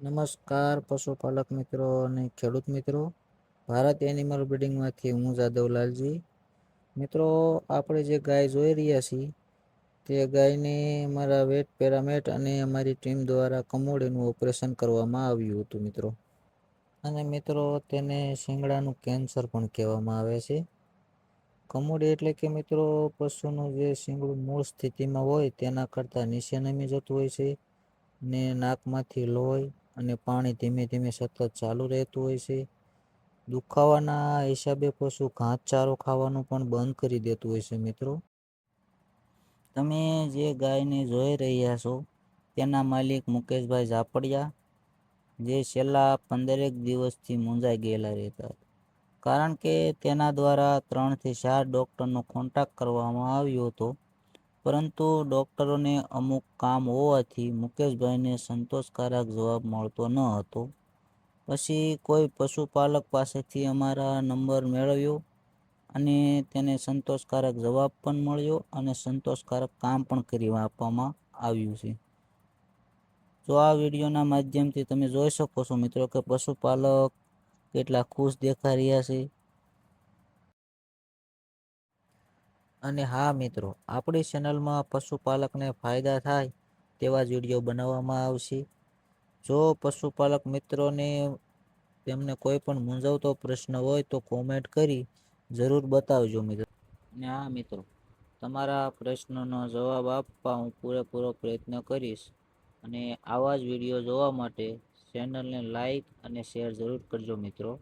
નમસ્કાર, પશુપાલક મિત્રો અને ખેડૂત મિત્રો. ભારત એનિમલ બ્રિડિંગમાંથી હું જાદવલાલજી મિત્રો, આપણે જે ગાય જોઈ રહ્યા છીએ, તે ગાયને અમારા વેટ પેરામેટ અને અમારી ટીમ દ્વારા કમોડીનું ઓપરેશન કરવામાં આવ્યું હતું, મિત્રો. અને મિત્રો, તેને શિંગડાનું કેન્સર પણ કહેવામાં આવે છે. કમોડી એટલે કે મિત્રો, પશુનું જે શિંગડું મૂળ સ્થિતિમાં હોય, તેના કરતાં નીચે નમી જતું હોય છે ને નાકમાંથી લોહી અને પાણી ધીમે ધીમે સતત ચાલુ રહેતું હોય છે. દુખાવાના હિસાબે પશુ ઘાસચારો ખાવાનું પણ બંધ કરી દેતું હોય છે મિત્રો. તમે જે ગાયને જોઈ રહ્યા છો, તેના માલિક મુકેશભાઈ ઝાપડિયા, જે છેલ્લા પંદરેક દિવસથી મૂંઝાઈ ગયેલા રહેતા. કારણ કે તેના દ્વારા ત્રણથી ચાર ડૉક્ટરનો કોન્ટેક્ટ કરવામાં આવ્યો હતો. પરંતુ ડૉક્ટરોને અમુક કામ હોવાથી મુકેશભાઈને સંતોષકારક જવાબ મળતો ન હતો. પછી કોઈ પશુપાલક પાસેથી અમારા નંબર મેળવ્યો અને તેને સંતોષકારક જવાબ પણ મળ્યો અને સંતોષકારક કામ પણ કરી આપવામાં આવ્યું છે. તો આ વિડીયોના માધ્યમથી તમે જોઈ શકો છો મિત્રો કે પશુપાલક કેટલા ખુશ દેખાઈ રહ્યા છે. અને હા મિત્રો, આપણી ચેનલમાં પશુપાલકને ફાયદા થાય તેવા જ વીડિયો બનાવવામાં આવશે. જો પશુપાલક મિત્રોને તેમને કોઈ પણ મૂંઝવતો પ્રશ્ન હોય તો કોમેન્ટ કરી જરૂર બતાવજો મિત્રો. ને હા મિત્રો, તમારા પ્રશ્નોનો જવાબ આપવા હું પૂરેપૂરો પ્રયત્ન કરીશ. અને આવા જ વીડિયો જોવા માટે ચેનલને લાઈક અને શેર જરૂર કરજો મિત્રો.